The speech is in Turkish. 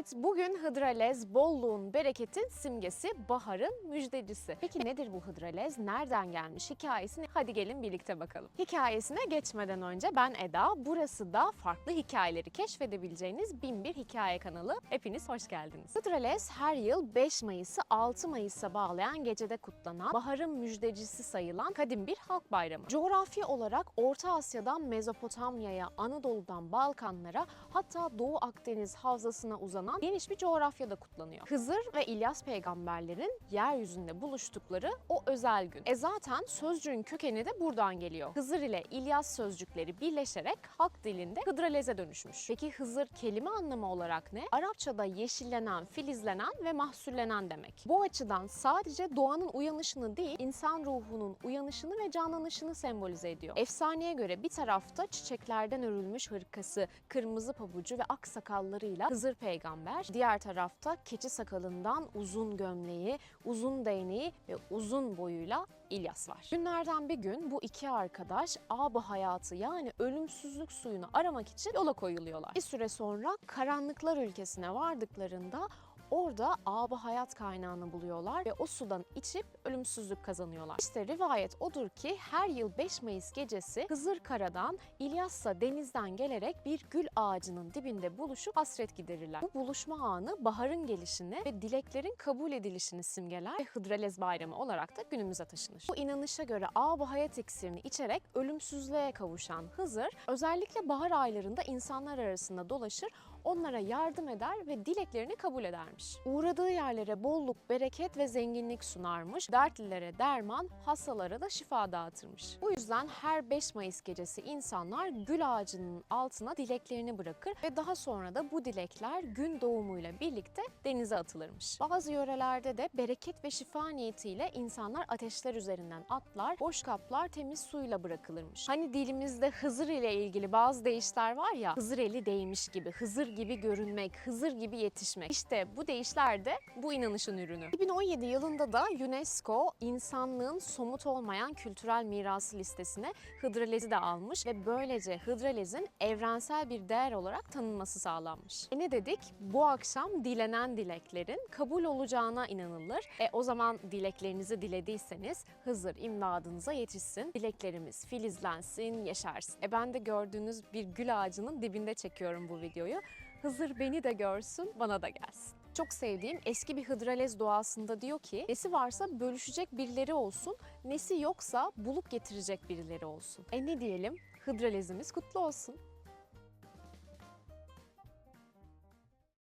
Evet, bugün hıdralez bolluğun, bereketin simgesi, baharın müjdecisi. Peki nedir bu hıdralez? Nereden gelmiş? Hikayesini hadi gelin birlikte bakalım. Hikayesine geçmeden önce ben Eda. Burası da farklı hikayeleri keşfedebileceğiniz Binbir Hikaye kanalı. Hepiniz hoş geldiniz. Hıdralez her yıl 5 Mayıs'ı 6 Mayıs'a bağlayan gecede kutlanan, baharın müjdecisi sayılan kadim bir halk bayramı. Coğrafi olarak Orta Asya'dan Mezopotamya'ya, Anadolu'dan Balkanlara hatta Doğu Akdeniz havzasına uzanan geniş bir coğrafyada kutlanıyor. Hızır ve İlyas peygamberlerin yeryüzünde buluştukları o özel gün. E zaten sözcüğün kökeni de buradan geliyor. Hızır ile İlyas sözcükleri birleşerek halk dilinde Hıdralez'e dönüşmüş. Peki Hızır kelime anlamı olarak ne? Arapçada yeşillenen, filizlenen ve mahsullenen demek. Bu açıdan sadece doğanın uyanışını değil, insan ruhunun uyanışını ve canlanışını sembolize ediyor. Efsaneye göre bir tarafta çiçeklerden örülmüş hırkası, kırmızı pabucu ve ak sakallarıyla Hızır peygamber, diğer tarafta keçi sakalından uzun gömleği, uzun değneği ve uzun boyuyla İlyas var. Günlerden bir gün bu iki arkadaş ağabey hayatı yani ölümsüzlük suyunu aramak için yola koyuluyorlar. Bir süre sonra karanlıklar ülkesine vardıklarında Orada ağabey hayat kaynağını buluyorlar ve o sudan içip ölümsüzlük kazanıyorlar. İşte rivayet odur ki her yıl 5 Mayıs gecesi Hızır Kara'dan İlyas'a denizden gelerek bir gül ağacının dibinde buluşup hasret giderirler. Bu buluşma anı baharın gelişini ve dileklerin kabul edilişini simgeler ve Hıdralez Bayramı olarak da günümüze taşınır. Bu inanışa göre ağabey hayat iksirini içerek ölümsüzlüğe kavuşan Hızır özellikle bahar aylarında insanlar arasında dolaşır, onlara yardım eder ve dileklerini kabul edermiş. Uğradığı yerlere bolluk, bereket ve zenginlik sunarmış, dertlilere derman, hastalara da şifa dağıtırmış. Bu yüzden her 5 Mayıs gecesi insanlar gül ağacının altına dileklerini bırakır ve daha sonra da bu dilekler gün doğumuyla birlikte denize atılırmış. Bazı yörelerde de bereket ve şifa niyetiyle insanlar ateşler üzerinden atlar, boş kaplar temiz suyla bırakılırmış. Hani dilimizde Hızır ile ilgili bazı deyişler var ya, Hızır eli değmiş gibi, Hızır gibi görünmek, Hızır gibi yetişmek. İşte bu deyişler de bu inanışın ürünü. 2017 yılında da UNESCO insanlığın somut olmayan kültürel mirası listesine Hıdralez'i de almış ve böylece Hıdralez'in evrensel bir değer olarak tanınması sağlanmış. E ne dedik? Bu akşam dilenen dileklerin kabul olacağına inanılır. E o zaman dileklerinizi dilediyseniz Hızır imdadınıza yetişsin. Dileklerimiz filizlensin, yeşersin. E ben de gördüğünüz bir gül ağacının dibinde çekiyorum bu videoyu. Hızır beni de görsün, bana da gelsin. Çok sevdiğim eski bir Hıdralez doğasında diyor ki nesi varsa bölüşecek birileri olsun, nesi yoksa bulup getirecek birileri olsun. E ne diyelim? Hıdralezimiz kutlu olsun.